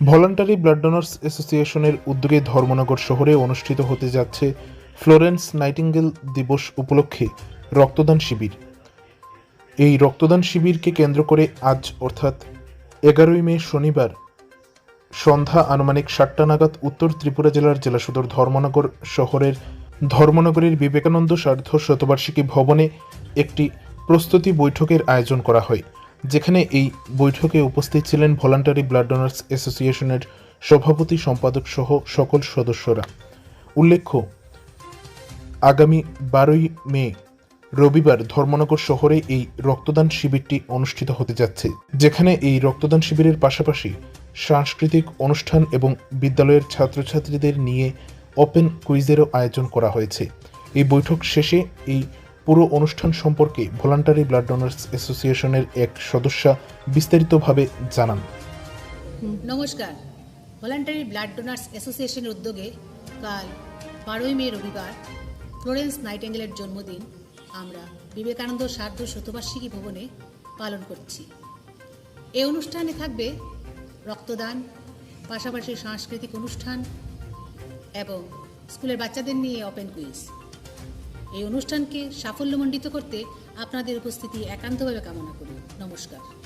Voluntary blood donors অ্যাসোসিয়েশনের উদ্যোগে ধর্মনগর শহরে অনুষ্ঠিত হতে যাচ্ছে ফ্লোরেন্স নাইটিঙ্গেল দিবস উপলক্ষে রক্তদান শিবির। এই রক্তদান শিবিরকে কেন্দ্র করে আজ, অর্থাৎ এগারোই মে শনিবার, সন্ধ্যা আনুমানিক সাতটা নাগাদ উত্তর ত্রিপুরা জেলার জেলা সদর ধর্মনগর শহরের ধর্মনগরের বিবেকানন্দ সার্ধ শতবার্ষিকী ভবনে একটি প্রস্তুতি বৈঠকের আয়োজন করা হয়। যেখানে এই বৈঠকে উপস্থিত ছিলেন ভলান্টারি ব্লাড ডোনার্স অ্যাসোসিয়েশনের সভাপতি, সম্পাদক সহ সকল সদস্যরা। উল্লেখ্য, আগামী বারোই মে, রবিবার ধর্মনগর শহরে এই রক্তদান শিবিরটি অনুষ্ঠিত হতে যাচ্ছে, যেখানে এই রক্তদান শিবিরের পাশাপাশি সাংস্কৃতিক অনুষ্ঠান এবং বিদ্যালয়ের ছাত্রছাত্রীদের নিয়ে ওপেন কুইজেরও আয়োজন করা হয়েছে। এই বৈঠক শেষে এই পুরো অনুষ্ঠান সম্পর্কে ভলান্টারি ব্লাড ডোনার্স অ্যাসোসিয়েশনের এক সদস্যা বিস্তারিতভাবে জানান। নমস্কার। ভলান্টারি ব্লাড ডোনার্স অ্যাসোসিয়েশনের উদ্যোগে কাল বারোই মে রবিবার ফ্লোরেন্স নাইটেঙ্গেলের জন্মদিন আমরা বিবেকানন্দ সার্ধ শতবার্ষিকী ভবনে পালন করছি। এই অনুষ্ঠানে থাকবে রক্তদান, পাশাপাশি সাংস্কৃতিক অনুষ্ঠান এবং স্কুলের বাচ্চাদের নিয়ে ওপেন কুইজ। এই অনুষ্ঠানকে সাফল্যমণ্ডিত করতে আপনাদের উপস্থিতি একান্তভাবে কামনা করি। নমস্কার।